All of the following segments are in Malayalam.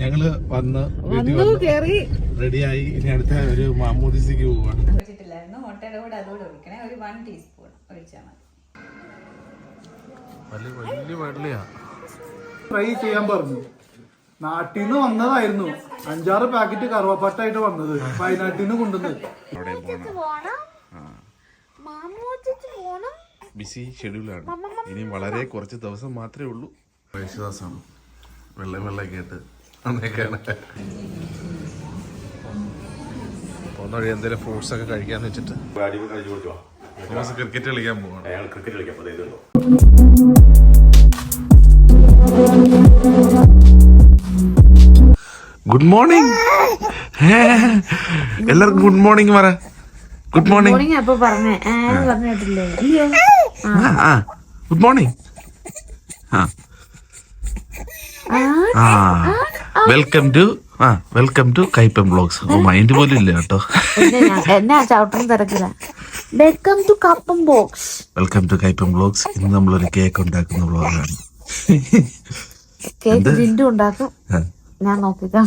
ഞങ്ങൾ വന്ന് റെഡിയായി ഇനി അടുത്ത ഒരു മാമൂദിസിക്ക് പോവാണ്. ഒഴിച്ചിട്ടില്ലായിരുന്നു മുട്ടയുടെ കൂടെ അതുകൂടെ ഒഴിക്കണേ. ഒരു വൺ ടീസ്പൂൺ ഒഴിച്ചാൽ മതി. വലിയ വെള്ളിയാ. ട്രൈ ചെയ്യാൻ പറഞ്ഞു. നാട്ടിൽ നിന്ന് വന്നതായിരുന്നു. അഞ്ചാറ് പാക്കറ്റ് കറുവപ്പട്ടായിട്ട് വന്നത്. വയനാട്ടിൽ നിന്ന് കൊണ്ടുവന്നത് ബിസി ഷെഡ്യൂളാണ് ഇനി വളരെ കുറച്ച് ദിവസം മാത്രമേ ഉള്ളൂ. വിശ്വാസമാണ് വെള്ളം വെള്ളം കേട്ട് അന്നേക്കാണ് പോകുന്ന വഴി എന്തെങ്കിലും ഫ്രൂട്ട്സ് ഒക്കെ കഴിക്കാന്ന് വെച്ചിട്ട്. ക്രിക്കറ്റ് കളിക്കാൻ പോവാണ്. ക്രിക്കറ്റ് കളിക്കാൻ ഗുഡ് മോർണിംഗ് എല്ലാവർക്കും ഗുഡ് മോർണിംഗ് പറ ഗുഡ് മോർണിംഗ് അപ്പൊ പറഞ്ഞേ. ആ പറഞ്ഞു ആ ഗുഡ് മോർണിംഗ് ആ. ആ. വെൽക്കം ടു ആ welcome to Kaippam blogs mind പോലും ഇല്ല കേട്ടോ. എന്നെ തിരക്കില്ല welcome to Kappan box welcome to Kaippan blogs ഇന്ന് നമ്മളൊരു കേക്ക് ഉണ്ടാക്കുന്ന ബ്ലോഗാണ് കേക്ക് ജിൻഡു ഉണ്ടാക്കും. ഞാൻ നോക്കിക്കാം.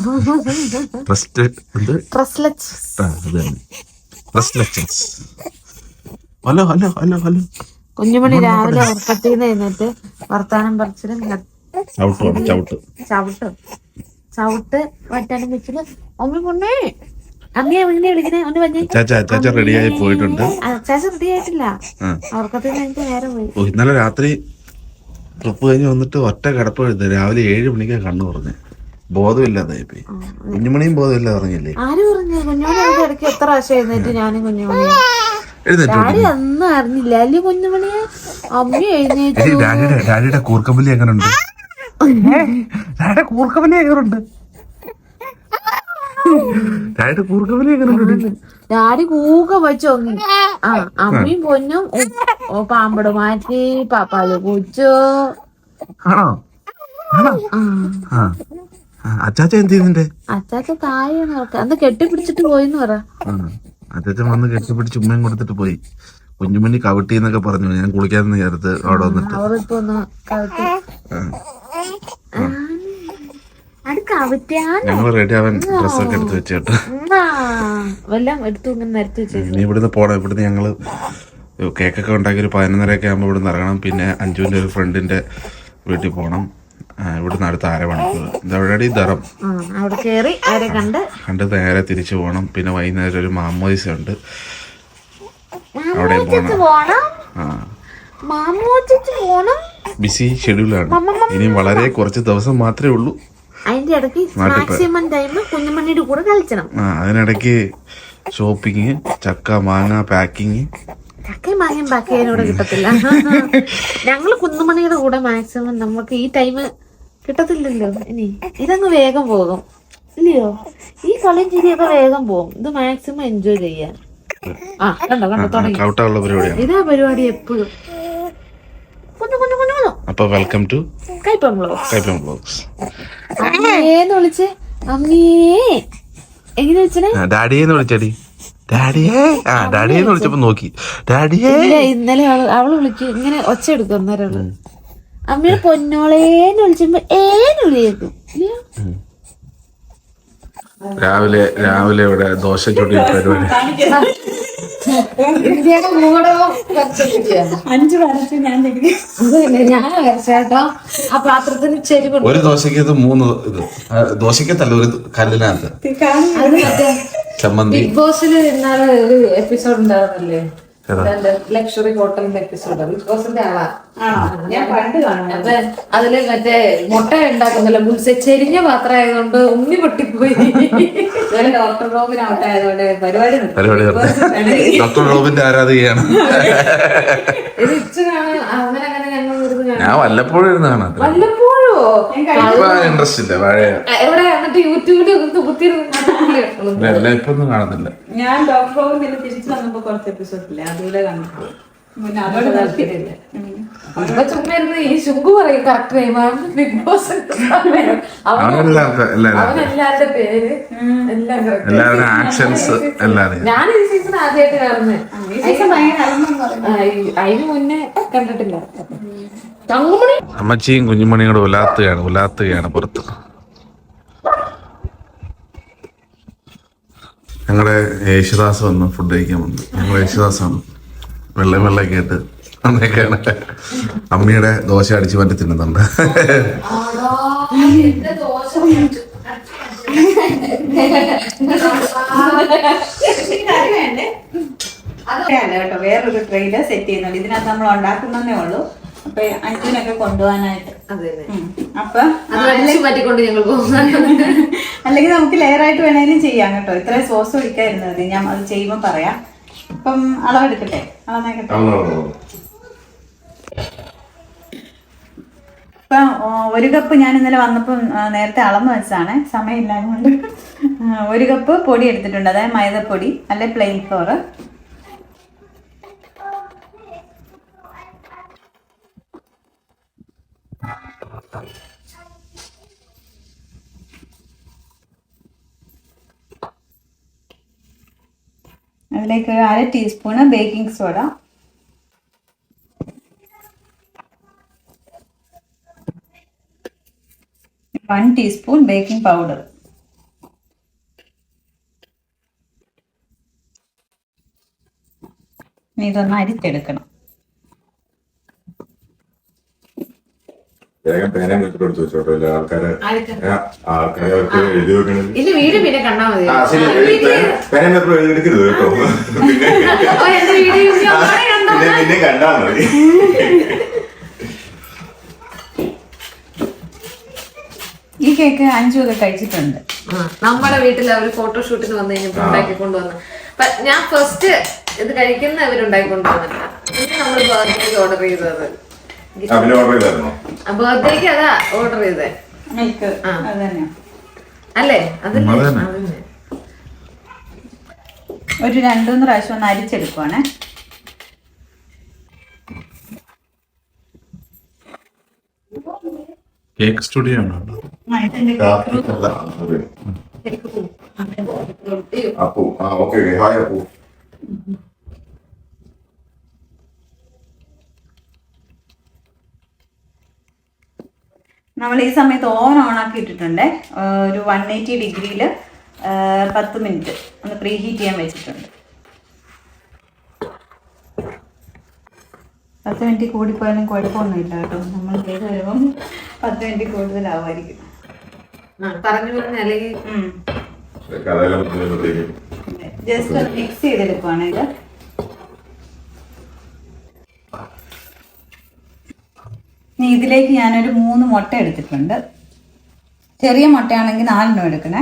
ഹലോ ഹലോ ഹലോ ഹലോ കുഞ്ഞുമണി രാവിലെ ഉറക്കത്തിൽ നിന്ന് എഴുന്നേറ്റ് വർത്താനം പറിച്ചിട്ട് ചവിട്ട്. ചവിട്ട് വറ്റാനും വെച്ചിട്ട് അമ്മ പൊണ്ണേ അമ്മയെ എങ്ങനെ വിളിക്കണേ. ഒന്ന് ചാച്ച ചാച്ച റെഡിയായി പോയിട്ടുണ്ട്. ചേച്ച റെഡി ആയിട്ടില്ല. ആ. ഉറക്കത്തിൽ നിന്ന് എനിക്ക് നേരം പോയി ഓ ഇന്നലെ രാത്രി ട്രിപ്പ് കഴിഞ്ഞ് വന്നിട്ട് ഒറ്റ കിടപ്പ് എഴുതി രാവിലെ ഏഴ് മണിക്കാ കണ്ണു പറഞ്ഞ് ബോധമില്ലാതായി പോയി കുഞ്ഞുമണിയും ബോധമില്ലാതെ ഇറങ്ങില്ലേ ആര് പറഞ്ഞു കുഞ്ഞുമണി ഇടയ്ക്ക് എത്ര പ്രാവശ്യം എഴുന്നേറ്റ് ഞാനും കുഞ്ഞുമണി ഒന്നും അറിഞ്ഞില്ല. അല്ലേ കുഞ്ഞുമണിയെ? അമ്മ എഴുന്നേറ്റ്. ഡാഡിയുടെ കൂർക്കമ്പലി എങ്ങനെയുണ്ട് ഡാഡിയുടെ കൂർക്കവനെ കയറുണ്ട് ഡാഡി കൂക വെച്ചോ. ആ അമ്മയും പൊന്നും ഓ പാമ്പട മാറ്റി പാപ്പാൽ കുച്ചു ആണോ? ആ. അച്ചാച്ച എന്ത് ചെയ്യുന്നുണ്ട് അച്ചാച്ച താഴെ അന്ന് കെട്ടിപ്പിടിച്ചിട്ട് പോയിന്ന് പറ. അച്ചാച്ച വന്ന് കെട്ടിപ്പിടിച്ച് ഉമ്മയും കൊടുത്തിട്ട് പോയി. കുഞ്ഞുമണി കവിട്ടി എന്നൊക്കെ പറഞ്ഞു. ഞാൻ കുളിക്കാൻ നേരത്ത് അവിടെ വന്നിട്ട്. അവരിപ്പോ ഒന്ന് കവിട്ടി ആ. അത് കവിറ്റാൻ ഞങ്ങൾ റെഡി ആവാൻ ഡ്രസ്സൊക്കെ എടുത്ത് വെച്ചേട്ടോ വല്ലതും എടുത്തു ഇങ്ങനെ നിരത്തി വെച്ചു ഇനി ഇവിടുന്ന് പോണം. ഇവിടുന്ന് ഞങ്ങൾ കേക്കൊക്കെ ഉണ്ടാക്കി ഒരു പതിനൊന്നരയൊക്കെ ആകുമ്പോൾ ഇവിടുന്ന് ഇറങ്ങണം. പിന്നെ അഞ്ചുവിന്റെ ഒരു ഫ്രണ്ടിന്റെ വീട്ടിൽ പോണം. ഇവിടുന്ന് അടുത്ത ആര മണിക്കൂർ. ഇതവിടെ ദറം. കണ്ട് കണ്ട് നേരെ തിരിച്ചു പോകണം പിന്നെ വൈകുന്നേരം ഒരു മാമോദിസ ഉണ്ട്. അവിടെ പോകണം പോണം? ആ. മാമോദിച്ച് പോണം? ബിസി ഷെഡ്യൂളാണ്. ഇനി വളരെ കുറച്ച് ദിവസം മാത്രമേ ഉള്ളൂ. അതിന്റെ ഇടയ്ക്ക് മാക്സിമം ടൈം കുഞ്ഞുമണിയുടെ കൂടെ കളിച്ചണം ആ അതിനിടയ്ക്ക് ഷോപ്പിങ് ചക്ക മാങ്ങ പാക്കിങ് ചക്കയും മാങ്ങയും ബാക്കി അതിനോട് കിട്ടത്തില്ല. ഞങ്ങൾ കുന്നുമണിയുടെ കൂടെ മാക്സിമം നമുക്ക് ഈ ടൈം കിട്ടത്തില്ലല്ലോ. ഇനി ഇതങ്ങ് വേഗം പോകും. ഇല്ലയോ? ഈ കളിയും ചിരിയൊക്കെ വേഗം പോകും. ഇത് മാക്സിമം എൻജോയ് ചെയ്യാൻ. ആ കണ്ടോ കണ്ടോ തുടങ്ങി. ഇതാ പരിപാടി എപ്പോഴും. കുഞ്ഞു കുഞ്ഞു. അപ്പൊ welcome to Kaippam Kaippan blogs അമ്മേന്ന് വിളിച്ച്? അമ്മേ എങ്ങനെ വിളിച്ചേ ഡാഡിയെന്ന് വിളിച്ചടി. ഡാഡിയേ? ആ ഡാഡിയെന്ന് വിളിച്ചപ്പോ നോക്കി. ഡാഡിയേ? ഇന്നലെ അവൾ വിളിക്കും. ഇങ്ങനെ ഒച്ച എടുക്കും അന്നേരം അമ്മയുടെ പൊന്നോളേന്ന് വിളിച്ചപ്പോ ഏന്ന് വിളിയേക്കും? രാവിലെ രാവിലെ ഇവിടെ ദോശ ചൊടി പരിപാടി. ഞാൻ വരച്ചേട്ടോ ആ പാത്രത്തിന് ചെരുവ് ഒരു ദോശക്കകത്ത് മൂന്ന് ഇത്. ദോശക്കത്തല്ല ഒരു കല്ലിനകത്ത്. ചമ്മന്തി. ബിഗ് ബോസിൽ ഇന്നാളെ ഒരു എപ്പിസോഡ് ഉണ്ടായിരുന്നല്ലേ? ലക്ഷറി ഹോട്ടലിന്റെ എപ്പിസോഡ്? ബിഗ് ബോസിന്റെ ആളാ. ഞാൻ പണ്ട് കാണാം അപ്പൊ അതിൽ മറ്റേ മുട്ട ഉണ്ടാക്കുന്നില്ല മുൻസെ ചെരിഞ്ഞ പാത്രം ആയതുകൊണ്ട് ഉമ്മി പൊട്ടിപ്പോയി ഡോക്ടർ റോബിനാവട്ടെ ആയതുകൊണ്ട് പരിപാടി. ഡോക്ടർ റോബിന്റെ ആരാധികയാണ് ഇത് ഇച്ചു അങ്ങനെ അങ്ങനെ ഞങ്ങൾ ഞാൻ വല്ലപ്പോഴും ഇരുന്ന് കാണാം. വല്ലപ്പോഴോ ഇൻട്രസ്റ്റ് ഇല്ല പഴയ. എവിടെ? എന്നിട്ട് യൂട്യൂബിൽ ഇപ്പൊ ഒന്നും കാണുന്നില്ല ഞാൻ പിന്നെ തിരിച്ചു വന്നപ്പോ കുറച്ച് എപ്പിസോഡില്ലേ അതുപോലെ കണ്ടു. ഞാൻ ഈ സീസൺ ആദ്യമായിട്ട് കാണുന്നത്. അതിന് മുന്നേ കണ്ടിട്ടില്ല. തങ്കമണി? അമ്മച്ചിയും കുഞ്ഞുമണിയും കൂടെ ഉലാത്തുകയാണ് ഉലാത്തുകയാണ് പുറത്ത്. ഞങ്ങളുടെ യേശുദാസ് വന്ന് ഫുഡ് കഴിക്കാൻ വന്നു. ഞങ്ങൾ യേശുദാസാണ്. വെള്ളം വെള്ളം കേട്ട് വന്നേക്കാണ്. അമ്മയുടെ ദോശ അടിച്ച് മാറ്റി തിന്നുന്നുണ്ട്. കേട്ടോ. വേറൊരു ട്രെയിലർ സെറ്റ് ചെയ്യുന്നുണ്ട്. ഇതിനകത്ത് നമ്മൾ ഉണ്ടാക്കുന്നതേ ഉള്ളൂ. അഞ്ചിനൊക്കെ കൊണ്ടുപോകാനായിട്ട്. അപ്പൊ മാറ്റിക്കൊണ്ട് ഞങ്ങൾ പോകുന്നു അല്ലെങ്കിൽ നമുക്ക് ലെയർ ആയിട്ട് വേണേലും ചെയ്യാം കേട്ടോ. ഇത്രയും സോസ് ഒഴിക്കായിരുന്നു. മതി ഞാൻ അത് ചെയ്യുമ്പോൾ പറയാം. അപ്പം അളവെടുക്കട്ടെ? അളന്നേക്കട്ടെ ഇപ്പൊ ഓ, ഒരു കപ്പ് ഞാൻ ഇന്നലെ വന്നപ്പം നേരത്തെ അളന്ന് വെച്ചാണ് സമയമില്ലാതെ കൊണ്ട് ഒരു കപ്പ് പൊടി എടുത്തിട്ടുണ്ട്. അതായത് മൈദപ്പൊടി അല്ലെ പ്ലെയിൻ ഫ്ലോർ അതിലേക്ക് ഒരു അര teaspoon baking soda. One teaspoon baking powder. ഇനി ഇതൊന്ന് അരിച്ചെടുക്കണം. വേഗം പേനയും വെച്ചിട്ട് കൊടുത്തു വെച്ചോട്ടോ ഇല്ല ആൾക്കാരെ ആൾക്കാരെ അവർക്ക് എഴുതി വെക്കണത്. ഇല്ല വീട് പിന്നെ കണ്ടാ മതി. ആ ശരി പേനയും പേപ്പർ എഴുതി എടുക്കരുത് കേട്ടോ. പിന്നെ പിന്നെ പിന്നെ കണ്ടാ മതി. ഈ കേക്ക് അഞ്ചു ഒക്കെ കഴിച്ചിട്ടുണ്ട്. നമ്മുടെ വീട്ടിൽ അവർ ഫോട്ടോഷൂട്ടിന് വന്നു കഴിഞ്ഞപ്പോ ഉണ്ടാക്കി കൊണ്ടുവന്നു. ഞാൻ ഫസ്റ്റ് ഇത് കഴിക്കുന്ന അവരുണ്ടാക്കി കൊണ്ടുവന്നില്ല. പിന്നെ നമ്മൾ ബർത്ത്ഡേക്ക് ഓർഡർ ചെയ്തത്. ഓർഡർ ചെയ്തായിരുന്നോ? ബർത്ത്ഡേക്ക് അതാ ഓർഡർ ചെയ്തേ. അല്ലേ? അതന്നെ. ഒരു രണ്ടുമൂന്ന് പ്രാവശ്യം ഒന്ന് അരിച്ചെടുക്കുവാണേ. കേക്ക് സ്റ്റുഡിയോ ആണോ. അപ്പു ആ ഓക്കെ ഓക്കെ. ഹായ് അപ്പു നമ്മൾ ഈ സമയത്ത് ഓവൻ ഓൺ ആക്കി ഇട്ടിട്ടുണ്ട്. ഒരു വൺ എയ്റ്റി ഡിഗ്രിയിൽ പത്ത് മിനിറ്റ് ഒന്ന് പ്രീ ഹീറ്റ് ചെയ്യാൻ വെച്ചിട്ടുണ്ട്. പത്ത് മിനിറ്റ് കൂടിപ്പോയാലും കുഴപ്പമൊന്നുമില്ല കേട്ടോ. നമ്മൾ ചെയ്ത് വരുമ്പം പത്ത് മിനിറ്റ് കൂടുതലാവുമായിരിക്കും. പറഞ്ഞു പറഞ്ഞ അല്ലെങ്കിൽ ജസ്റ്റ് ഒന്ന് മിക്സ് ചെയ്തെടുക്കുവാണെങ്കിൽ ഇനി ഇതിലേക്ക് ഞാനൊരു മൂന്ന് മുട്ട എടുത്തിട്ടുണ്ട്. ചെറിയ മുട്ടയാണെങ്കിൽ നാലെണ്ണം എടുക്കണേ.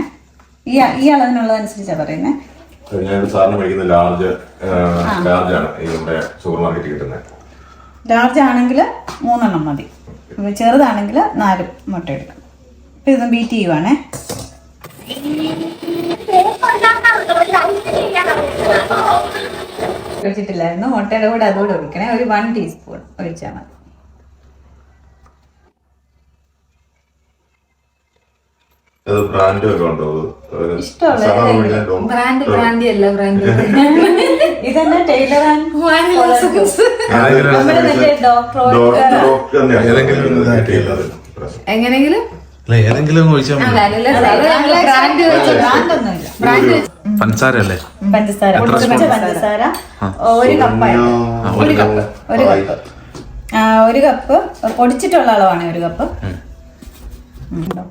ഈ ഈ അളവിനുള്ളതനുസരിച്ചാണ് പറയുന്നത് ഞാൻ സാറിന് മേടിക്കുന്ന ലാർജ് ലാർജ് ആണ് നമ്മുടെ സൂപ്പർ മാർക്കറ്റിൽ കിട്ടുന്നത്. ലാർജ് ആണെങ്കിൽ മൂന്നെണ്ണം മതി. ചെറുതാണെങ്കിൽ നാല് മുട്ട എടുക്കണം ഇപ്പം ഇതൊന്ന് ബീറ്റ് ചെയ്യുവാണേ. ഒഴിച്ചിട്ടില്ലായിരുന്നു. മുട്ടയുടെ കൂടെ അതുകൂടെ ഒഴിക്കണേ. ഒരു വൺ ടീസ്പൂൺ ഒഴിച്ചാൽ മതി. അത് ബ്രാൻഡും ഒക്കെ ഉണ്ടോ? ബ്രാൻഡ് ബ്രാൻഡി അല്ല ഇതന്നെ ടൈലർ. എങ്ങനെങ്കിലും ഏതെങ്കിലും പഞ്ചസാര അല്ലേ? പഞ്ചസാര. പഞ്ചസാര. ഒരു കപ്പ് ഒരു കപ്പ് ഒരു കപ്പ് ഒരു കപ്പ് പൊടിച്ചിട്ടുള്ള അളവാണ് ഒരു കപ്പ് ഉണ്ടോ?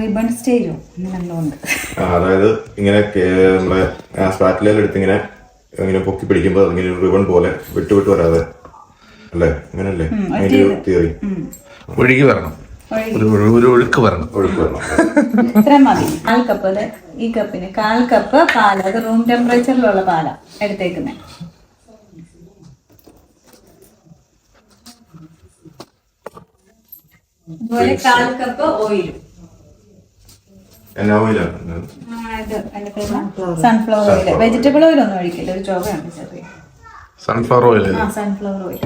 റിബൺ സ്റ്റേജോ അതായത് ഇങ്ങനെ നമ്മുടെ സ്പാറ്റിലയിൽ എടുത്ത് ഇങ്ങനെ ഇങ്ങനെ പൊക്കി പിടിക്കുമ്പോൾ ഇങ്ങനെ ഒരു റിബൺ പോലെ വിട്ടു വിട്ടു വരാതെ. അല്ലേ? അങ്ങനല്ലേ? അതിന്റെ തിയറി ഒഴുകി വരണം. ഒരു ഒരു- ഒരു ഒഴുക്ക് വരണം. ഒഴുക്ക് വരണം. ഇത്ര മതി. കാൽ കപ്പ് ഈ കപ്പിന്. കാൽ കപ്പ് പാല. അത് റൂം ടെമ്പറേച്ചറിലുള്ള പാല എടുത്തേക്കുന്നത് അതുപോലെ കാൽ കപ്പ് ഓയിലും സൺഫ്ലവർ ഓയിൽ വെജിറ്റബിൾ ഓയിൽ ഒന്നും ഒഴിക്കില്ല ഒരു ചോവയാണ് ചെറിയ. Sunflower oil sunflower oil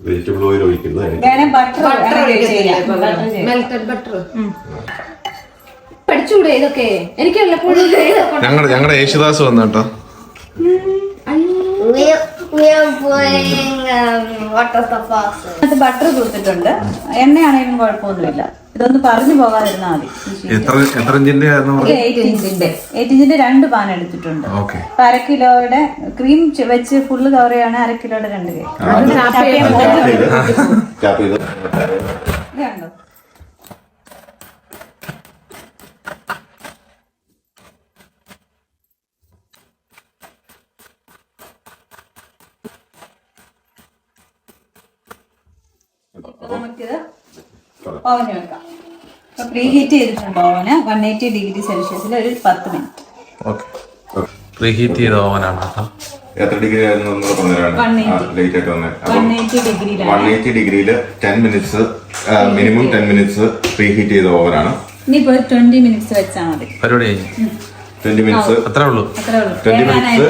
vegetable oil ഒഴിക്കുന്നത് ബട്ടർ മെൽറ്റഡ് ബട്ടർ പഠിച്ചൂടെ ഇതൊക്കെ? എനിക്ക് ഞങ്ങളുടെ ഞങ്ങളുടെ യേശുദാസ് വന്നു ബട്ടർ കൊടുത്തിട്ടുണ്ട്. എണ്ണയാണെങ്കിലും കുഴപ്പമൊന്നുമില്ല. ഇതൊന്ന് പറഞ്ഞു പോകാതിരുന്നാൽ മതി. എത്ര എത്ര ഇഞ്ചിന്റെ? എയ്റ്റ് ഇഞ്ചിന്റെ. എയ്റ്റ് ഇഞ്ചിന്റെ രണ്ട് പാൻ എടുത്തിട്ടുണ്ട്. അപ്പൊ അര കിലോയുടെ ക്രീം വെച്ച് ഫുള്ള് കവർ ചെയ്യാണ് അര കിലോയുടെ രണ്ട് കേക്ക് ടാപ്പ് ചെയ്ത് ടാപ്പ് ചെയ്ത് ഇത് കണ്ടോ ഇപ്പൊ നമുക്കിത് ഓവന് വെക്കാം. അപ്പോൾ പ്രീ ഹീറ്റ് ചെയ്തിട്ടുണ്ട് ഓവന് വൺ എയ്റ്റി ഡിഗ്രി സെൽഷ്യസിൽ ഒരു പത്ത് മിനിറ്റ് ഓക്കെ പ്രീഹീറ്റ് ചെയ്ത ഓവനാണ് കേട്ടോ. എത്ര ഡിഗ്രി ആയിരുന്നു നമ്മൾ പറഞ്ഞതാണ്. 180. ലേറ്റ് ആയിട്ട് വന്നത് വൺ എയ്റ്റി ഡിഗ്രിയിലാണ് വൺ എയ്റ്റി ഡിഗ്രിയിൽ ten minutes minimum ten minutes preheat ചെയ്ത ഓവനാണ് ഇനിയിപ്പോ ട്വന്റി മിനിറ്റ്സ് വെച്ചാൽ മതി. പരിപാടി കഴിഞ്ഞു? ട്വന്റി മിനിറ്റ്സ് അത്രേ ഉള്ളൂ. ട്വന്റി മിനിറ്റ്സ്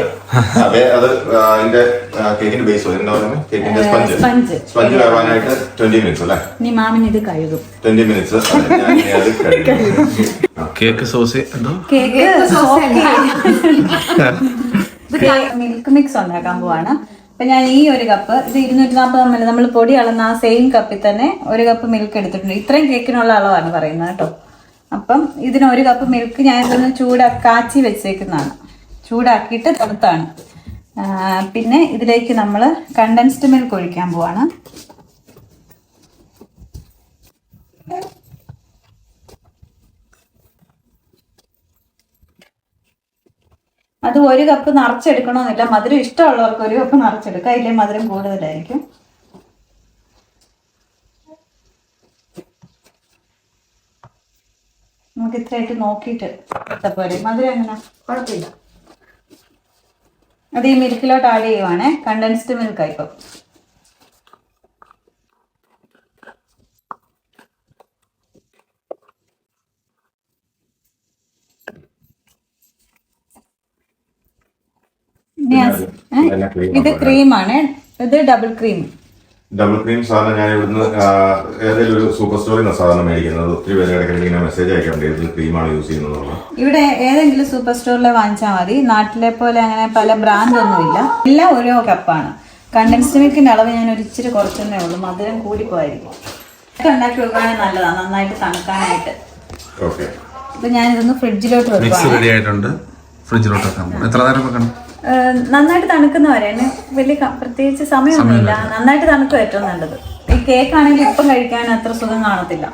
അതെ അത് അതിന്റെ കേക്കിന്റെ ബേസ് എന്താ പറയുന്നത് കേക്കിന്റെ സ്പഞ്ച് sponge. സ്പഞ്ച് വേവാനായിട്ട് ട്വന്റി മിനിറ്റ്സ് അല്ലേ? ഇനി മാമിന് ഇത് കഴുകും. ട്വന്റി മിനിറ്റ്സ് കേക്ക് സോസ് എന്തോ? കേക്ക് മിൽക്ക് മിക്സ് ഉണ്ടാക്കാൻ പോവാണ്. അപ്പൊ ഞാൻ ഈ ഒരു കപ്പ് ഇത് ഇരുന്നൂറ്റി നാൽപ്പത് എം എൽ നമ്മൾ പൊടി അളന്ന ആ സെയിം കപ്പിൽ തന്നെ ഒരു കപ്പ് മിൽക്ക് എടുത്തിട്ടുണ്ട്. ഇത്രയും കേക്കിനുള്ള അളവാണ് പറയുന്നത് കേട്ടോ. അപ്പം ഇതിന് ഒരു കപ്പ് മിൽക്ക് ഞാൻ ഇതൊന്ന് ചൂടാ കാച്ചി വെച്ചേക്കുന്നതാണ്. ചൂടാക്കിയിട്ട് തണുത്താണ്. പിന്നെ ഇതിലേക്ക് നമ്മൾ കണ്ടൻസ്ഡ് മിൽക്ക് ഒഴിക്കാൻ പോവാണ്. അത് ഒരു കപ്പ് നിറച്ചെടുക്കണമെന്നില്ല. മധുരം ഇഷ്ടമുള്ളവർക്ക് ഒരു കപ്പ് നിറച്ചെടുക്കാം. ഇല്ലേ മധുരം കൂടുതലായിരിക്കും. നമുക്ക് ഇത്രയായിട്ട് നോക്കിയിട്ട് എടുത്താ പോരെ മധുരം എങ്ങനെ? കുഴപ്പമില്ല. അത് ഈ മിൽക്കിലോട്ട് ആഡ് ചെയ്യുവാണേ. കണ്ടൻസ്ഡ് മിൽക്ക് ഇപ്പം. ഇത്? ക്രീമാണ് ഇത് ഡബിൾ ക്രീം ഡബിൾ ക്രീം സാധനം ഞാൻ ഇവിടുന്ന് ഏതെങ്കിലും ഒരു സൂപ്പർ സ്റ്റോറിൽ നിന്ന് സാധനം മേടിക്കുന്നത്. ഒത്തിരി പേര് ഇടയ്ക്കിടയ്ക്ക് ഇങ്ങനെ മെസ്സേജ് അയക്കാറുണ്ട്. ഏത് ക്രീമാണ് യൂസ് ചെയ്യുന്നത് ഇവിടെ ഏതെങ്കിലും സൂപ്പർ സ്റ്റോറിൽ വാങ്ങിച്ചാൽ മതി. നാട്ടിലെ പോലെ അങ്ങനെ പല ബ്രാൻഡ് ഒന്നുമില്ല എല്ലാം ഓരോ കപ്പാണ് കണ്ടൻസ്ഡ് മിൽക്കിന്റെ അളവ് ഞാൻ ഒരു ഇച്ചിരി കുറച്ചെന്നേ ഉള്ളൂ. മധുരം കൂടി പോയിരിക്കും ഇതൊക്കെ ഉണ്ടാക്കി വെക്കുകയാണെങ്കിൽ നല്ലതാണ് നന്നായിട്ട് തണുക്കാനായിട്ട്. ഓക്കെ ഇപ്പൊ ഞാൻ ഇതൊന്ന് ഫ്രിഡ്ജിലോട്ട് വെക്കാം റെഡി ആയിട്ടുണ്ട്. ഫ്രിഡ്ജിലോട്ട് വെക്കാം എത്ര നേരം വെക്കണം? നന്നായിട്ട് തണുക്കുന്ന അതിന് വലിയ പ്രത്യേകിച്ച് സമയമൊന്നുമില്ല. നന്നായിട്ട് തണുക്കും ഏറ്റവും നല്ലത്. ഈ കേക്ക് ആണെങ്കിൽ ഇപ്പം കഴിക്കാൻ അത്ര സുഖം കാണത്തില്ല.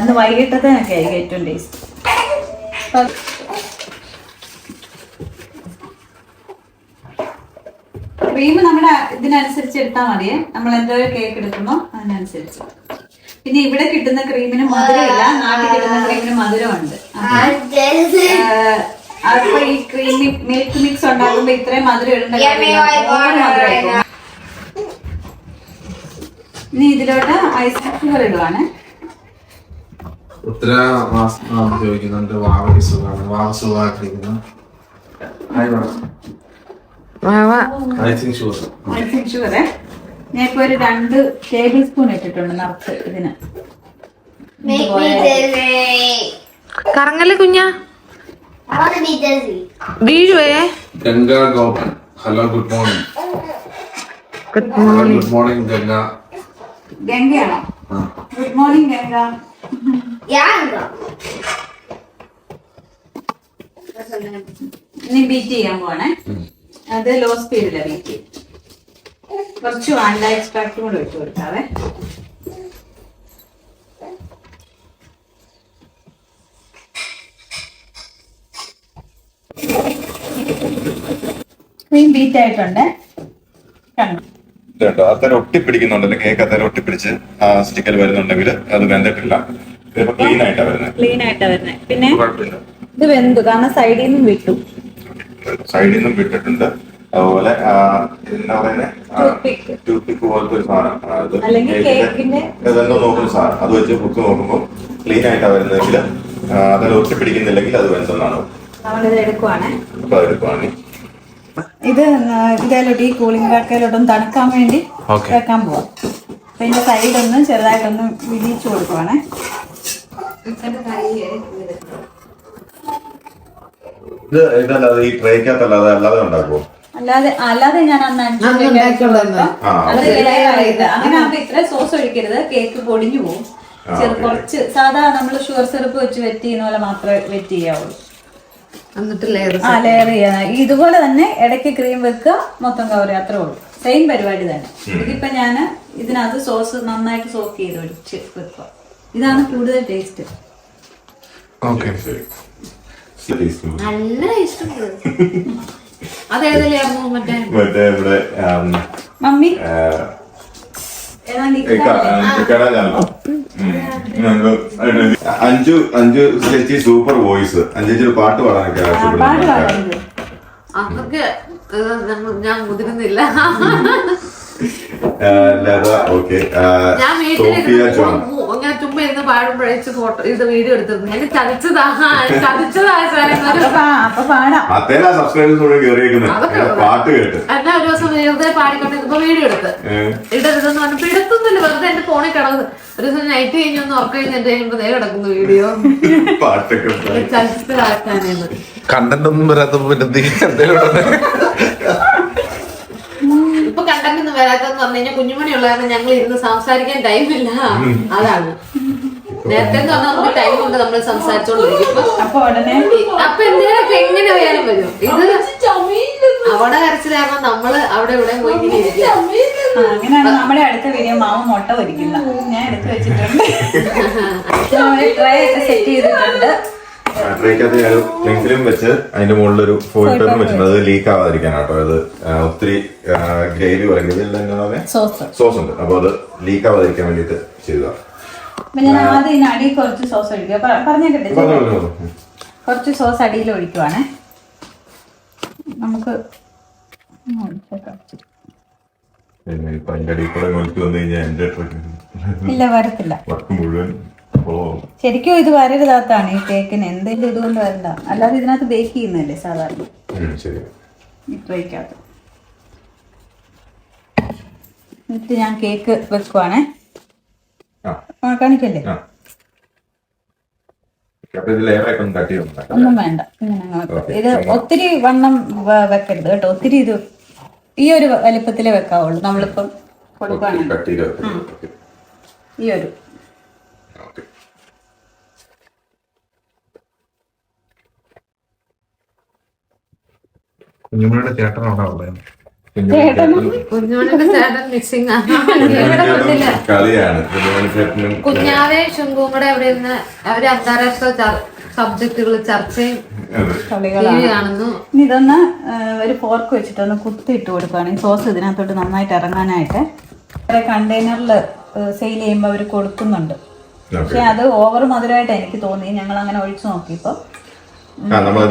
ഇന്ന് വൈകിട്ടത്തെ കേക്ക് ഏറ്റവും ടേസ്റ്റ്. ക്രീം നമ്മുടെ ഇതിനനുസരിച്ച് എടുത്താൽ മതിയേ. നമ്മൾ എന്തോ കേക്ക് എടുക്കുന്നോ അതിനനുസരിച്ച്. പിന്നെ ഇവിടെ കിട്ടുന്ന ക്രീമിന് മധുരമില്ല. നാട്ടിൽ കിട്ടുന്ന ക്രീമിന് മധുരമുണ്ട്. അപ്പൊ ഈ ക്രീം മിൽക്ക് മിക്സ് ഉണ്ടാക്കുമ്പോ ഇത്രയും മധുരം ഇടേണ്ട. ഇനി ഇതിലോട്ട് ഐസ് ഫ്ലവർ ഇടുവാണ്. ഉത്തര സുഖമാണ്. വാവ സുഖമായിട്ടിരിക്കുന്നു. ഷുഗർ ഞാൻ ഇപ്പൊ ഒരു രണ്ട് ടേബിൾ സ്പൂൺ ഇട്ടിട്ടുണ്ട് നിറച്ച് ഇതിന്. കറങ്ങല്ലേ കുഞ്ഞാ? വീഴുവേ. Ganga Gopan. Hello good morning. Good hello good morning. Ganga. ഗംഗയാണോ? Good morning Ganga. ഇനി ബീറ്റ് ചെയ്യാൻ പോവാണേ. അത് ലോ സ്പീഡിലാണ് ബീറ്റ് കുറച്ച് വാണ്ട എക്സ്ട്രാക്റ്റും കൂടെ ഒഴിച്ചു കൊടുക്കാവേ. ക്രീം ബീറ്റ് ആയിട്ടുണ്ട്. കേട്ടോ അത്തരം ഒട്ടിപ്പിടിക്കുന്നുണ്ടല്ലോ കേക്ക് അത്തരം ഒട്ടിപ്പിടിച്ച് ആ സ്റ്റിക്കൽ വരുന്നുണ്ടെങ്കിൽ അത് വെന്തിട്ടില്ല. ഇതിപ്പോ ക്ലീൻ ആയിട്ടാ വരുന്നത് ക്ലീൻ ആയിട്ടാ വരുന്നത് പിന്നെ? കുഴപ്പമില്ല. ഇത് വെന്തു കാരണം സൈഡിൽ നിന്നും വിട്ടു. സൈഡിൽ നിന്നും വിട്ടിട്ടുണ്ട്. അതുപോലെ ആ, എന്നാ പറയുന്നത്. ടൂത്ത്പിക്ക് പോലത്തെ ഒരു സാധനം. കേക്കിന്റെ- ഇതെന്തോ നോക്കുന്ന സാധനം. അത് വെച്ച് കുക്ക് നോക്കുമ്പോൾ ക്ലീൻ ആയിട്ടാ വരുന്നതെങ്കിൽ അതിൽ ഒട്ടിപ്പിടിക്കുന്നില്ലെങ്കിൽ അത് വെന്തെന്നാണ്. നമ്മളിത് എടുക്കുവാണേ. ഇത് ഇതിലോട്ട് ഈ കൂളിംഗ് ബാക്കിലോട്ടൊന്ന് തണുക്കാൻ വേണ്ടി. വെക്കാൻ പോവാം. അപ്പൊ ഇതിന്റെ സൈഡൊന്ന് ചെറുതായിട്ടൊന്ന് വിരിച്ചു കൊടുക്കുവാണേ. ഇത് ഇതല്ലാതെ ഈ ട്രേക്കകത്തല്ലാതെ അല്ലാതെ ഉണ്ടാക്കുമോ അല്ലാതെ അല്ലാതെ ഞാൻ അന്ന് അങ്ങനെ ആകുമ്പോ ഇത്ര സോസ് ഒഴിക്കരുത്. കേക്ക് പൊടിഞ്ഞു പോകും ചെറു കുറച്ച് സാധാ നമ്മൾ ഷുഗർ സിറപ്പ് വെച്ച് വെറ്റ് ചെയ്യുന്ന പോലെ മാത്രമേ വെറ്റ് ചെയ്യാവുള്ളൂ എന്നിട്ട് ലെയർ ആ ലെയർ ഇതുപോലെ തന്നെ ഇടയ്ക്ക് ക്രീം വെക്കുക മൊത്തം കവർ അത്രേ ഉള്ളൂ. സെയിം പരിപാടി തന്നെ. ഇതിപ്പോ ഞാൻ ഇതിനകത്ത് സോസ് നന്നായിട്ട് സോക്ക് ചെയ്ത് ഒഴിച്ച് വെക്കുക. ഇതാണ് കൂടുതൽ ടേസ്റ്റ് ടേസ്റ്റ് നല്ല അതേതിലായിരുന്നു മറ്റേ? ഇവിടെ മമ്മി? ഏതാണ്ട് അഞ്ചു അഞ്ചു ചേച്ചി സൂപ്പർ വോയിസ് അഞ്ചു ചേച്ചി ഒരു പാട്ട് പാടാനൊക്കെ ആവശ്യപ്പെടുന്നു ഞങ്ങൾ- ഞാൻ മുതിരുന്നില്ല. ഓക്കെ ഞാൻ സോഫിയ ജോൺ. ഞാൻ ചുമ്മാ ഇരുന്ന് പാടുമ്പോഴേച്ച് ഫോട്ടോ ഇത് വീഡിയോ എടുത്തിരുന്നു. ചതിച്ചതാ സബ്സ്ക്രൈബേഴ്സ് കൂടെ കയറിയേക്കുന്നത് പാട്ട് കേട്ട്. എന്നാ ഒരു ദിവസം വെറുതെ പാടിക്കൊണ്ടിരുന്നപ്പോ വീഡിയോ എടുത്ത്. ഇടരുതെന്ന് പറഞ്ഞപ്പോ ഇടത്തൊന്നുമില്ല വെറുതെ എന്റെ ഫോണിൽ കിടന്നത് ഒരു ദിവസം നൈറ്റ് കഴിഞ്ഞ് ഒന്ന് ഉറക്കം കഴിഞ്ഞിട്ട് കഴിയുമ്പോ നേരെ കിടക്കുന്നു വീഡിയോ. പാട്ടൊക്കെ. ചലിച്ചതാക്കാനെന്ന് കണ്ടന്റ് ഒന്നും വരാത്തപ്പോ പിന്നെ. ഇപ്പൊ കണ്ടന്റ് ഒന്നും വരാത്തെന്ന് പറഞ്ഞു കഴിഞ്ഞാൽ കുഞ്ഞുമണി ഉള്ള കാരണം ഞങ്ങൾ ഇരുന്ന് സംസാരിക്കാൻ ടൈമില്ല അതാണ്. നേരത്തെ നമുക്ക് ടൈം കൊണ്ട് നമ്മൾ സംസാരിച്ചോണ്ടിരിക്കും. അപ്പൊ എന്തെങ്കിലുമൊക്കെ എങ്ങനെ വരാനും വരും? ഇത് അവിടെ കരച്ചിലാകുമ്പോ നമ്മൾ അവിടെ ഇവിടെ പോയി അങ്ങനെയാണ് നമ്മുടെ അടുത്ത വീഡിയോ മാമ മുട്ട പൊരിക്കുന്ന. ഞാൻ എടുത്ത് വെച്ചിട്ടുണ്ട്. ട്രേ ഒക്കെ സെറ്റ് ചെയ്തിട്ടുണ്ട്. ട്രേക്കകത്ത് ഞാൻ ഒരു വെച്ച് അതിന്റെ മുകളിൽ ഒരു ഫോയിൽ പേപ്പർ വെച്ചിട്ടുണ്ട്. അത് ലീക്ക് ആവാതിരിക്കാൻ കേട്ടോ അത് ഒത്തിരി ഗ്രേവി പറയുന്നത് സോസ് സോസ് ഉണ്ട്. അപ്പൊ അത് ലീക്ക് ആവാതിരിക്കാൻ വേണ്ടിട്ട് ചെയ്തതാണ്. അപ്പൊ ഞാൻ ആദ്യം ഇതിന് അടിയിൽ കുറച്ച് സോസ് ഒഴിക്കുക. കുറച്ച് സോസ് അടിയിൽ ഒഴിക്കുവാണേ. നമുക്ക് ഇല്ല വരത്തില്ല. ശരിക്കും ഇത് വരരുതാത്താണ് ഈ കേക്കിന്. എന്തെങ്കിലും ഇതുകൊണ്ട് വരണ്ട. അല്ലാതെ ഇതിനകത്ത് ബേക്ക് ചെയ്യുന്നല്ലേ സാധാരണ? ട്രേക്കകത്ത് എന്നിട്ട് ഞാൻ കേക്ക് വെക്കുവാണേ. ആ. കാണിക്കല്ലേ? ഒന്ന് വേണ്ട. ഇത് ഒത്തിരി വണ്ണം വെക്കരുത് കേട്ടോ. ഒത്തിരി ഇത് ഈ ഒരു വലിപ്പത്തിലേ വെക്കാവുള്ളൂ. നമ്മളിപ്പം കൊടുക്കുകയാണെങ്കിൽ. ഈ ഒരു. കുഞ്ഞുമണിയുടെ ചേട്ടൻ അവിടെ കുഞ്ഞാവേ ശുങ്കും കൂടെ അവിടെ ഇരുന്ന് അവർ അന്താരാഷ്ട്ര സബ്ജക്റ്റുകൾ ചർച്ചയും അതെ. ടി കളികളാണ് വി കാണുന്നു. ഇനി ഇതൊന്ന് ഒരു ഫോർക്ക് വെച്ചിട്ട് ഒന്ന് കുത്തിയിട്ട് കൊടുക്കുകയാണ് ഈ സോസ് ഇതിനകത്തോട്ട് നന്നായിട്ട് ഇറങ്ങാനായിട്ട്. വേറെ കണ്ടെയ്നറിൽ സെയിൽ ചെയ്യുമ്പോൾ അവർ കൊടുക്കുന്നുണ്ട്. പക്ഷെ അത് ഓവർ മധുരമായിട്ട് എനിക്ക് തോന്നി ഞങ്ങൾ അങ്ങനെ ഒഴിച്ചു നോക്കിയപ്പോൾ നമ്മൾ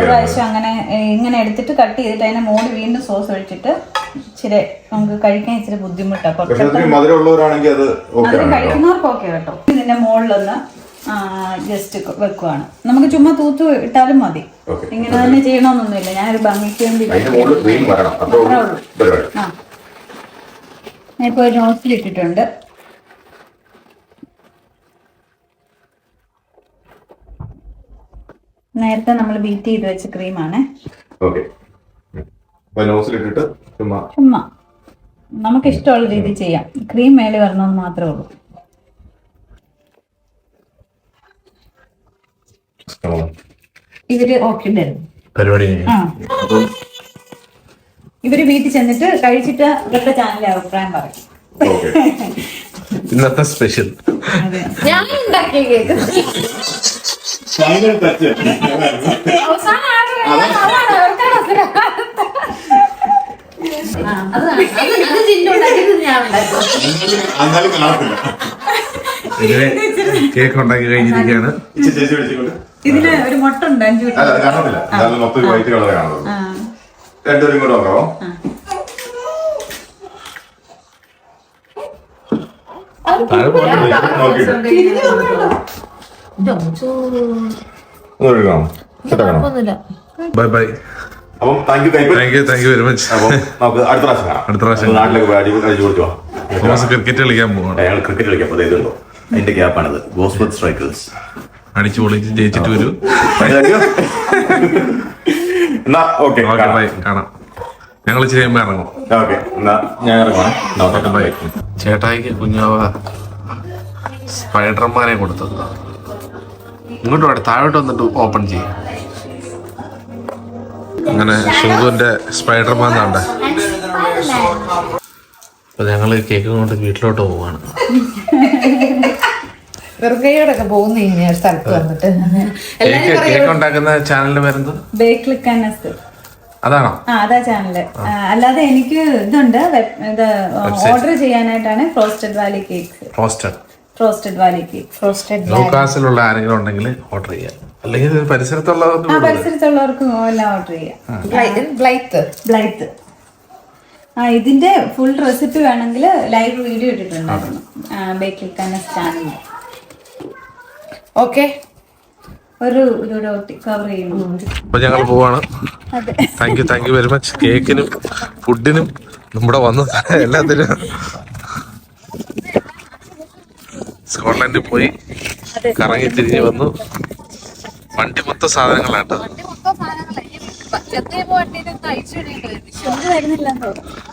പ്രാവശ്യം അങ്ങനെ ഇങ്ങനെ എടുത്തിട്ട് കട്ട് ചെയ്തിട്ട് അതിനെ മോൾ വീണ്ടും സോസ് ഒഴിച്ചിട്ട് ഇച്ചിരി നമുക്ക് കഴിക്കാൻ ഇച്ചിരി ബുദ്ധിമുട്ടാണ് ഉള്ളവരാണെങ്കിൽ അത് കേട്ടോ കഴിക്കുന്നവർക്ക് ഓക്കെ കേട്ടോ. ഇതിന്റെ മുകളിലൊന്ന് ജസ്റ്റ് വെക്കുവാണ്. നമുക്ക് ചുമ്മാ തൂത്ത് ഇട്ടാലും മതി. ഇങ്ങനെ തന്നെ ചെയ്യണമെന്നൊന്നുമില്ല ഞാനൊരു ഭംഗിക്ക് വേണ്ടി ഞാനിപ്പോ ഒരു നോസിൽ ഇട്ടിട്ടുണ്ട് നേരത്തെ നമ്മൾ ബീറ്റ് ചെയ്ത് വെച്ച ക്രീമാണ് ഓക്കെ നോസിലിട്ടിട്ട് ചുമ്മാ. ചുമ്മാ. നമുക്ക് ഇഷ്ടമുള്ള രീതി ചെയ്യാം. ക്രീം മേലെ വരണമെന്ന് മാത്രമേ ഉള്ളൂ. ഇവർ ഓക്കെ പരിപാടി ഇവർ വീട്ടിൽ ചെന്നിട്ട് കഴിച്ചിട്ട് ഇവരുടെ ചാനലിൽ അഭിപ്രായം പറയും. ഓക്കെ ഇന്നത്തെ സ്പെഷ്യൽ അതെ. ഞാൻ ഉണ്ടാക്കിയ കേക്ക്. ഫൈനൽ ടച്ച് എന്നാലും കാണത്തില്ല. കേക്ക് ഉണ്ടാക്കി കഴിഞ്ഞിരിക്കുകയാണ്. ഇതിൽ ഒരു മുട്ട ഉണ്ട് അഞ്ചു അല്ല അത് കാണത്തില്ല. മൊത്തം വൈറ്റ് കളർ ആ. രണ്ടുപേരും കൂടെ നോക്കാമോ താഴെ പോലെ നോക്കിയിട്ട് ബൈ ബൈ അപ്പം thank you thank you thank you thank you very much അപ്പം നമുക്ക് അടുത്ത പ്രാവശ്യം കാണാം. അടുത്ത പ്രാവശ്യം നാട്ടിലേക്ക് പോയി അടിപൊളി അടിച്ചു കൊടുത്തു ക്രിക്കറ്റ് കളിക്കാൻ പോകണം അയാൾ ക്രിക്കറ്റ് കളിക്കാൻ അപ്പോൾ ഇതുണ്ടോ? അതിന്റെ ഗ്യാപ്പാണിത് ഗോസ്ബത്ത് സ്ട്രൈക്കേഴ്സ് അടിച്ചു പൊളിച്ച് ജയിച്ചിട്ട് വരൂ. എന്നാ ഓക്കെ ഓക്കെ ബൈ കാണാം. ഞങ്ങൾ ഇച്ചിരി കഴിയുമ്പോ ഇറങ്ങും. ഓക്കെ എന്നാ ഞാൻ ഇറങ്ങാം ബൈ ചേട്ടായിക്ക് കുഞ്ഞാവ സ്പൈഡർമാനെ കൊടുത്തത്. ഇങ്ങോട്ട് വേണം താഴോട്ട് വന്നിട്ട് ഓപ്പൺ ചെയ്യും. അങ്ങനെ ശുങ്കുവിന്റെ സ്പൈഡർമാൻ താണ്ട അപ്പൊ ഞങ്ങൾ കേക്ക് കൊണ്ട് വീട്ടിലോട്ട് പോവാണ്. വെറുകയോടൊക്കെ പോകുന്ന ഇങ്ങനെ ഒരു സ്ഥലത്ത് വന്നിട്ട്. കേക്ക് കേക്ക് ഉണ്ടാക്കുന്ന ചാനലിന്റെ പേരെന്ത്? അതാണോ? ആ അതാ ചാനൽ അല്ലാതെ എനിക്ക് ഇതുണ്ട് ഇത് ഓർഡർ ചെയ്യാനായിട്ടാണ് Frosted Valley cake Frosted Valley cake roasted ലൂക്കാസിലുള്ള ആരെങ്കിലും ഉണ്ടെങ്കിൽ ഓർഡർ ചെയ്യാം. അല്ലെങ്കിൽ ഇത് പരിസരത്തുള്ള ആ പരിസരത്തുള്ളവർക്കും എല്ലാം ഓർഡർ ചെയ്യാം. ബ്ലൈത്ത് ബ്ലൈത്ത് ആ. ഇതിന്റെ ഫുൾ റെസിപ്പി വേണമെങ്കിൽ ലൈവ് വീഡിയോ ഇട്ടിട്ടുണ്ടായിരുന്നു. ബേക്കിൽ തന്നെ ചാനലിൽ ഓക്കെ ഒരു ഞങ്ങൾ പോവാണ്. Thank you thank you very much കേക്കിനും ഫുഡിനും നമ്മുടെ വന്ന എല്ലാത്തിനും. സ്കോട്ട്ലാൻഡിൽ പോയി കറങ്ങി തിരിഞ്ഞു വന്നു. വണ്ടി മൊത്തം സാധനങ്ങളാട്ടോ.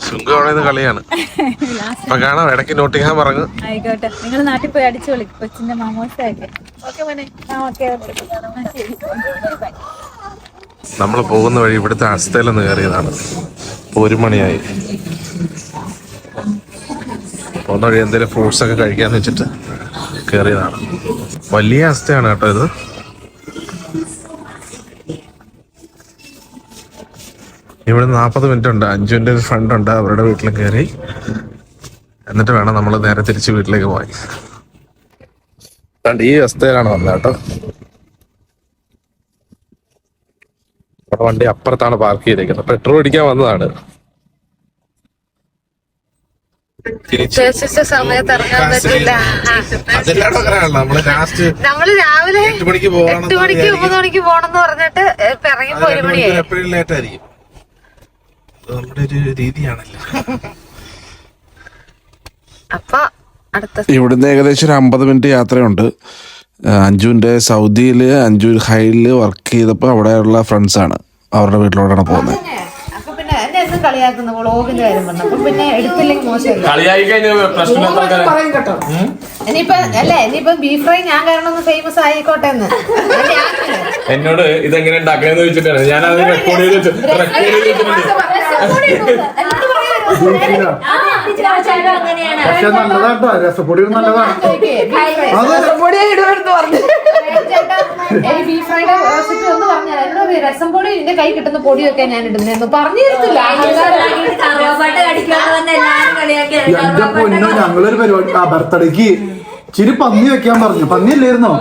ശുങ്ക അവിടെ നിന്ന് കളിയാണ്. അപ്പൊ കാണാം ഇടയ്ക്ക് നോട്ടിങ്ങാൻ പറഞ്ഞു ആയിക്കോട്ടെ. നിങ്ങൾ നാട്ടിൽ പോയി അടിച്ചു വിളി. കൊച്ചിന്റെ മാമോസായിട്ട്. ഓക്കെ മോനെ. ആ ഓക്കെ നമ്മൾ പോകുന്ന വഴി ഇവിടുത്തെ അസ്തയിലൊന്ന് കയറിയതാണ്. ഒരു മണിയായി. പോകുന്ന വഴി എന്തെങ്കിലും ഫ്രൂട്ട്സ് ഒക്കെ കഴിക്കാന്ന് വെച്ചിട്ട് കയറിയതാണ് വലിയ അവസ്ഥയാണ് കേട്ടോ ഇത്. ഇവിടെ നാൽപ്പത് മിനിറ്റ് ഉണ്ട്. അഞ്ചുവിന്റെ ഒരു ഫ്രണ്ട് ഉണ്ട്. അവരുടെ വീട്ടിൽ കയറി എന്നിട്ട് വേണം നമ്മൾ നേരെ തിരിച്ച് വീട്ടിലേക്ക് പോയി ഈ അവസ്ഥയിലാണ് വന്നത് കേട്ടോ. വണ്ടി അപ്പുറത്താണ് പാർക്ക് ചെയ്തേക്കുന്നത് പെട്രോൾ അടിക്കാൻ വന്നതാണ്. ഉദ്ദേശിച്ച സമയത്ത് ഇറങ്ങാൻ പറ്റില്ല. നമ്മൾ രാവിലെ എട്ട് മണിക്ക് ഒമ്പത് മണിക്ക് പോണെന്ന് പറഞ്ഞിട്ട് ഇപ്പൊ ഇറങ്ങിയപ്പോ ഒരു മണിയായി എപ്പോഴും ലേറ്റ് ആയിരിക്കും. അത് നമ്മുടെ ഒരു രീതിയാണല്ലോ. അപ്പൊ അടുത്ത ഇവിടുന്ന് ഏകദേശം ഒരു അമ്പത് മിനിറ്റ് യാത്രയുണ്ട്. അഞ്ജുവിന്റെ സൗദിയിൽ അഞ്ജു ഹൈലിൽ വർക്ക് ചെയ്തപ്പോൾ അവിടെയുള്ള ഫ്രണ്ട്സ് ആണ്. അവരുടെ വീട്ടിലോട്ടാണ് പോകുന്നത്. കളിയാക്കുന്ന വ്ളോഗിന്റെ കാര്യം പറഞ്ഞു. അപ്പൊ പിന്നെ എടുത്തില്ലെങ്കിൽ മോശമല്ല? കളിയായി കഴിഞ്ഞാൽ പ്രശ്നം കേട്ടോ. ഇനിയിപ്പൊ അല്ലേ ഇനിയിപ്പൊ ബീഫ് ഫ്രൈ ഞാൻ കാരണം ഒന്ന് ഫേമസ് ആയിക്കോട്ടെ എന്ന്. എന്നോട് ഇതെങ്ങനെ ഉണ്ടാക്കണെന്ന് ചോദിച്ചിട്ടാണ് ഞാൻ അത് റെക്കോർഡ് ചെയ്ത് വെച്ചു. റെക്കോർഡ് ചെയ്ത് പക്ഷെ നല്ലതാട്ടോ. രസപ്പൊടി നല്ലതാണ്. അത്. ചേട്ടാ, എനിക്ക് ബീഫ് ഫ്രൈയുടെ റെസിപ്പി ഒന്ന് പറഞ്ഞാൽ എന്നോട് രസം പൊടി എന്റെ കൈ കിട്ടുന്ന പൊടിയൊക്കെ ഞാൻ ഇടുന്നു പറഞ്ഞു തരത്തില്ല എന്റെ പൊന്നോ ഞങ്ങളൊരു പരിപാടി ആ ബർത്ത്ഡേക്ക് ചിരി പന്നി വെക്കാൻ പറഞ്ഞു. പന്നി അല്ലായിരുന്നോ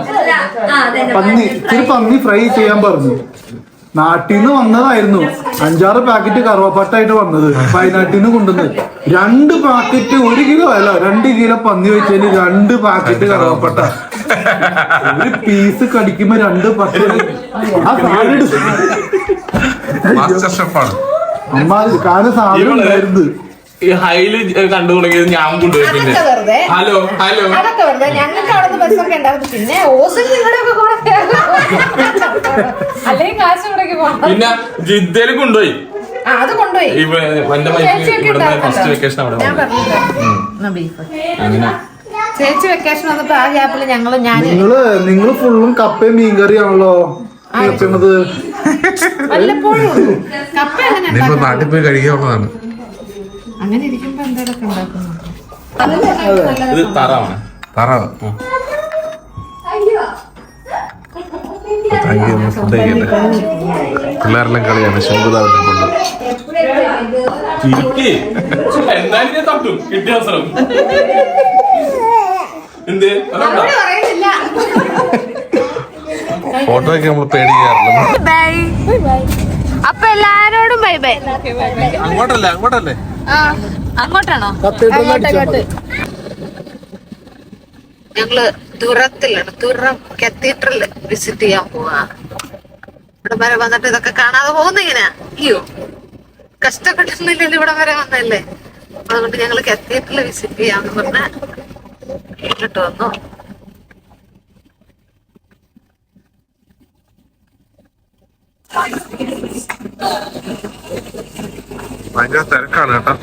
പന്നി ചിരി പന്നി ഫ്രൈ ചെയ്യാൻ പറഞ്ഞു. നാട്ടിൽ നിന്ന് വന്നതായിരുന്നു. അഞ്ചാറ് പാക്കറ്റ് കറുവപ്പട്ടായിട്ട് വന്നത്. വയനാട്ടിൽ നിന്ന് കൊണ്ടുവന്നത്. രണ്ട് പാക്കറ്റ് ഒരു കിലോ അല്ല രണ്ട് കിലോ പന്നി വെച്ചതിന് രണ്ട് പാക്കറ്റ് കറുവപ്പട്ട. ഒരു പീസ് കടിക്കുമ്പോ രണ്ട് പത്ത് ആ സാധനം അമ്മ കാരണം സാധനം ഉണ്ടായിരുന്നു. ഈ ഹൈൽ കണ്ടു തുടങ്ങിയത് ഞാൻ കൊണ്ടുപോയി പിന്നെ. അതൊക്കെ വെറുതെ. Hello hello. അതൊക്കെ വെറുതെ. ഞങ്ങൾക്ക് ബസ്സൊക്കെ ഉണ്ടായിരുന്നു. പിന്നെ ഓസിൽ നിങ്ങളുടെ ഒക്കെ കൂടെ അല്ലെങ്കിൽ കാശ് മുടക്കി പോകണം. പിന്നെ ജിദ്ദയിൽ കൊണ്ടുപോയി. ആ അത് കൊണ്ടുപോയി. ഇവ എന്റെ മൈക്ക് ചേച്ചിയൊക്കെ ഇവിടുന്ന് ഫസ്റ്റ് വെക്കേഷൻ അവിടെ ഞാൻ വന്നു. പറഞ്ഞില്ല? ബീഫ് അങ്ങനെ. ചേച്ചി വെക്കേഷൻ വന്നപ്പോ ആ ഗ്യാപ്പിൽ ഞങ്ങൾ ഞാൻ നിങ്ങൾ നിങ്ങൾ ഫുള്ളും കപ്പയും മീൻകറിയാണല്ലോ വെച്ചത് വല്ലപ്പോഴും ഉള്ളൂ. കപ്പ അങ്ങനെ പോയി കഴിക്കാനുള്ളതാണ് അങ്ങനെ ഇരിക്കുമ്പോ എന്തെങ്കിലുമൊക്കെ ഉണ്ടാക്കുന്നു താറാവ്. പിള്ളേരെല്ലാം കളിയാണ്. ശുഭതാവിനെ കൊണ്ട് ഫോട്ടോ ഒക്കെ നമ്മൾ പേടിക്കാറില്ല. ബൈ അപ്പൊ എല്ലാരോടും ബൈ ബൈ അങ്ങോട്ടല്ലേ അങ്ങോട്ടല്ലേ? അങ്ങോട്ടാണോ? ഞങ്ങൾ ദുരത്തിലാണ്. ദുരം കത്തീഡ്രൽ വിസിറ്റ് ചെയ്യാൻ പോവാ. ഇവിടെ വരെ വന്നിട്ട് ഇതൊക്കെ കാണാതെ പോകുന്ന ഇങ്ങനെ? അയ്യോ. കഷ്ടപ്പെട്ടിരുന്നില്ലല്ലോ ഇവിടെ വരെ വന്നല്ലേ? അതുകൊണ്ട് ഞങ്ങൾ കത്തീഡ്രൽ വിസിറ്റ് ചെയ്യാന്ന് പറഞ്ഞ കേട്ടിട്ട് വന്നു. ഭയങ്കര തിരക്കാണ് കേട്ടോ.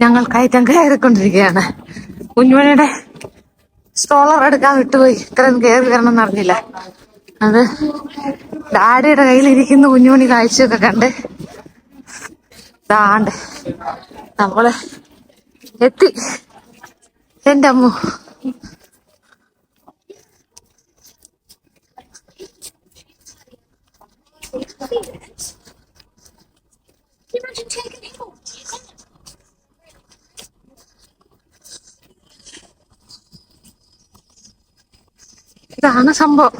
ഞങ്ങൾ കയറ്റം കയറിക്കൊണ്ടിരിക്കുകയാണ്. കുഞ്ഞുമണിയുടെ സ്ട്രോളർ എടുക്കാൻ വിട്ടുപോയി. ഇത്രയും കയറി വരണം എന്നറിഞ്ഞില്ല അത് ഡാഡിയുടെ കയ്യിലിരിക്കുന്ന കുഞ്ഞുമണി കാഴ്ചയൊക്കെ കണ്ട് ദാണ്ട് നമ്മൾ എത്തി. എന്റെ അമ്മു. ഇതാണ് സംഭവം.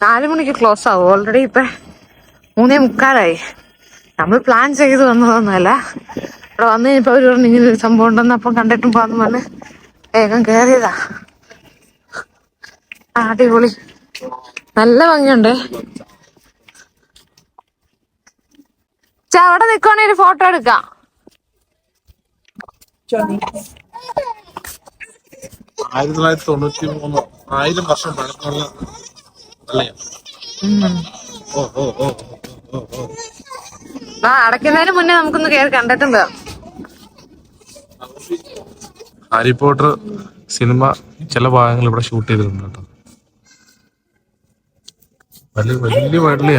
നാല് മണിക്ക് ക്ലോസ് ആവും. ഓൾറെഡി ഇപ്പൊ മൂന്നേ മുക്കാലായി. നമ്മൾ പ്ലാൻ ചെയ്ത് വന്നതൊന്നുമല്ല. ഇവിടെ വന്നു കഴിഞ്ഞപ്പോ അവർ പറഞ്ഞു ഇങ്ങനെ ഒരു സംഭവം ഉണ്ടെന്ന് അപ്പം കണ്ടിട്ടും പോകാന്ന് പറഞ്ഞ് വേഗം കേറിയതാ. ആ, അടിപൊളി. നല്ല ഭംഗിയുണ്ട്. അവിടെ ഒരു ഫോട്ടോ എടുക്കാം. ആയിരത്തി തൊള്ളായിരത്തി തൊണ്ണൂറ്റി മൂന്ന് ആയിരം വർഷം പഴക്കമുള്ള പള്ളിയാണ് ഓ ഓ ഓ ഓ ഓ. ആ അടയ്ക്കുന്നതിന് മുന്നേ നമുക്കൊന്ന് കേറി കണ്ടിട്ടുണ്ട്. ഹാരി പോട്ടർ സിനിമ ചില ഭാഗങ്ങൾ ഇവിടെ ഷൂട്ട് ചെയ്തിട്ടുണ്ട് കേട്ടോ. വലിയ വലിയ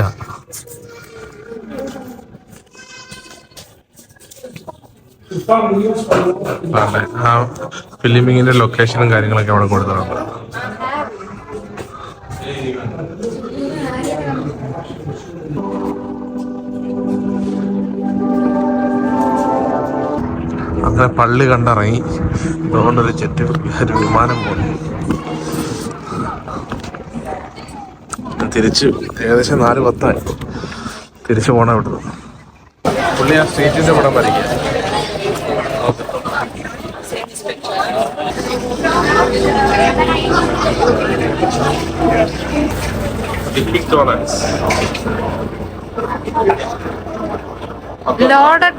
ആണ്ടെ. ഫിലിമിങ്ങിന്റെ ലൊക്കേഷനും കാര്യങ്ങളൊക്കെ അവിടെ കൊടുത്തിട്ടുണ്ട്. അങ്ങനെ പള്ളി കണ്ടിറങ്ങി. അതുകൊണ്ടൊരു ചെറ്റ് ഒരു വിമാനം പോലെ തിരിച്ച് ഏകദേശം നാല് പത്തായി. തിരിച്ചു പോണം ഇവിടുന്ന്. പുള്ളി ആ സ്ട്രീറ്റിന്റെ പടം വരയ്ക്കുക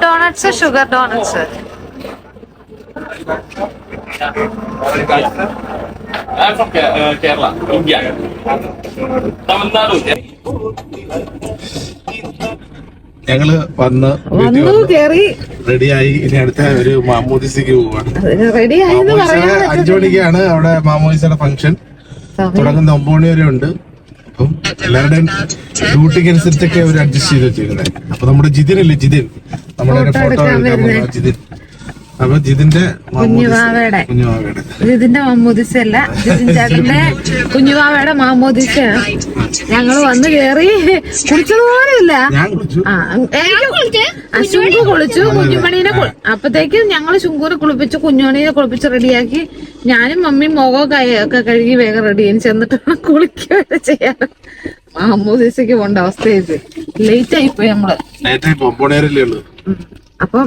donuts sugar donuts I'm from uh, Kerala, India. Tamil Nadu. ഞങ്ങൾ വന്ന് വീട്ടിൽ വന്നു കേറി. റെഡിയായി. ഇനി അടുത്ത ഒരു മാമോദിസയ്ക്ക് പോവാണ്. അഞ്ചു മണിക്കാണ് അവിടെ മാമോദിസയുടെ ഫംഗ്ഷൻ. തുടങ്ങുന്ന ഒമ്പത് മണി വരെ ഉണ്ട്. അപ്പം എല്ലാവരുടെയും ഡ്യൂട്ടിക്ക് അനുസരിച്ചൊക്കെ അവർ അഡ്ജസ്റ്റ് ചെയ്ത് വെച്ചിരിക്കുന്നത്. അപ്പൊ നമ്മുടെ ജിതിൻ അല്ലേ ജിതിൻ? നമ്മുടെ ഫോട്ടോ ജിതിൻ. അപ്പൊ ജിതിന്റെ കുഞ്ഞുവാവയുടെ. കുഞ്ഞുവാവയുടെ. ഇത് ഇതിന്റെ മാമോദിസ ജിതിൻ ചേട്ടന്റെ കുഞ്ഞുവാവയുടെ മാമോദിസയാണ്. ഞങ്ങൾ വന്ന് കേറി കുളിച്ചതുപോലെയില്ല. ഞാൻ കുളിച്ചു. ആ എനിക്ക് ആ, ശുങ്കു കുളിച്ചു. കുഞ്ഞുമണീനെ അപ്പത്തേക്കും ഞങ്ങൾ ശുങ്കൂനെ കുളിപ്പിച്ചു കുഞ്ഞുമണീനെ കുളിപ്പിച്ച് റെഡിയാക്കി ഞാനും മമ്മിയും മുഖവും കൈയൊക്കെ കഴുകി വേഗം റെഡി ആയി ചെന്നിട്ടാണ് കുളിക്കുകയൊക്കെ ചെയ്യാൻ മാമോദിസയ്ക്ക് പോണ്ട അവസ്ഥ ലേറ്റ് ആയിപ്പോയി നമ്മൾ. അപ്പം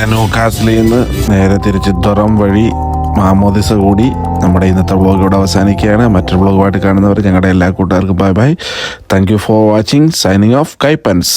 അങ്ങനെ ന്യൂകാസിലിൽ നിന്ന് നേരെ തിരിച്ച് ദുറം വഴി മാമോദിസ കൂടി നമ്മുടെ ഇന്നത്തെ വ്ളോഗ് ഇവിടെ അവസാനിക്കുകയാണ്. മറ്റൊരു വ്ളോഗുമായിട്ട് കാണുന്നവർ ഞങ്ങളുടെ എല്ലാ കൂട്ടുകാർക്കും bye bye thank you for watching signing off Kaippans